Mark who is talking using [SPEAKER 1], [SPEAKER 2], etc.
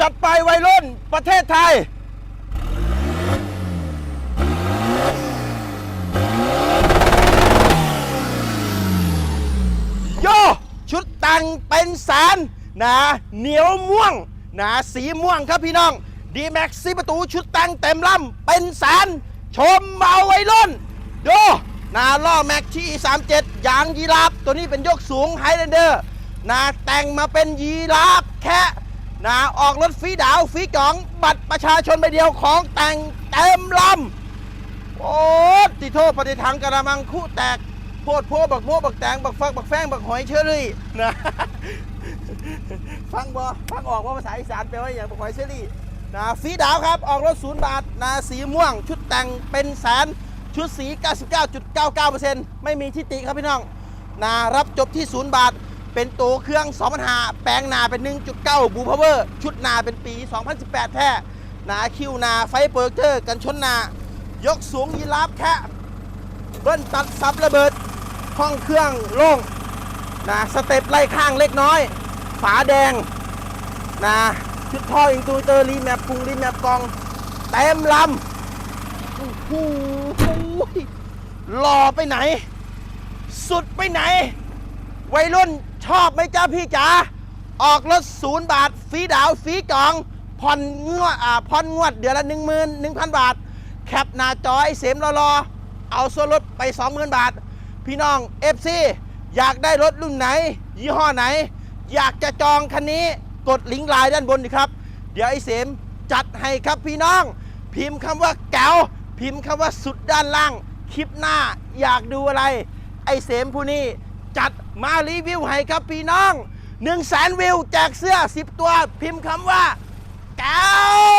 [SPEAKER 1] จัดไปวัยรุ่นประเทศไทย โย ชุดแต่งเป็นแสนนะเหนียวม่วงนะสีม่วงครับพี่น้องดีแม็กซีประตูชุดแต่งเต็มลำเป็นแสนชมเมาไวรุ่นดูนาล่อแม็กที่ 37 ยางยีราฟตัวนี้เป็นยกสูงไฮแลนเดอร์นาแต่งมาเป็นยีราฟแค่ นาออกรถฟรีดาวฟรีกล่องบัตรประชาชนใบเดียวของแต่งเต็มลำโอ้ติโทษปฏิทังกระมังคู่แตกโพดโพบักโมบักแตงบักฟักบักแฟงบักหอยเชอรี่นะฟังบอฟังออกว่าภาษาอีสานแปลว่าอย่างบักหอยเชอรี่นะฟีดาวครับออกรถศูนย์บาทนะสีม่วง ชุดแต่งเป็นแสนชุดสี 99.99%ไม่มีทิติครับพี่น้องนะรับจบที่ศูนย์บาท เป็นตัวเครื่อง2 0 0 5แปลงนาเป็น 1.9 บูพาวเวอร์ ชุดนาเป็นปี 2018 แท้หนาคิวนาไฟเปอร์เจอร์ กันชนนา ยกสูงยีราฟแค่เบิ้ลตัดซับระเบิด ห้องเครื่องโล่งนะสเต็ปไล่ข้างเล็กน้อย ฝาแดงนะชุดท่ออินตูเตอร์รีแมปพุงรีแมปกองเต็มลำโอ้โหหล่อไปไหน สุดไปไหน วัยรุ่น ชอบไหมจ้าพี่จ๋าออกรถศูนย์บาทฟรีดาวฟรีกล่องผ่อนงวดอ่าผ่อนงวดเดือนละ1 1 0 0 0 บาท แคปหน้าจอไอ้เสมรอรอเอาส่วนลดไป 20,000 บาท พี่น้อง FC อยากได้รถรุ่นไหน ยี่ห้อไหน อยากจะจองคันนี้กดลิงก์ไลน์ด้านบนดีครับ เดี๋ยวไอ้เสมจัดให้ครับพี่น้อง พิมพ์คำว่าแก้ว พิมพ์คำว่าสุดด้านล่าง คลิปหน้าอยากดูอะไร ไอ้เสมผู้นี้ จัดมารีวิวให้ครับพี่น้อง1 0 0 0 0แสนวิวแจกเสื้อ 10 ตัวพิมพ์คำว่าแก้ว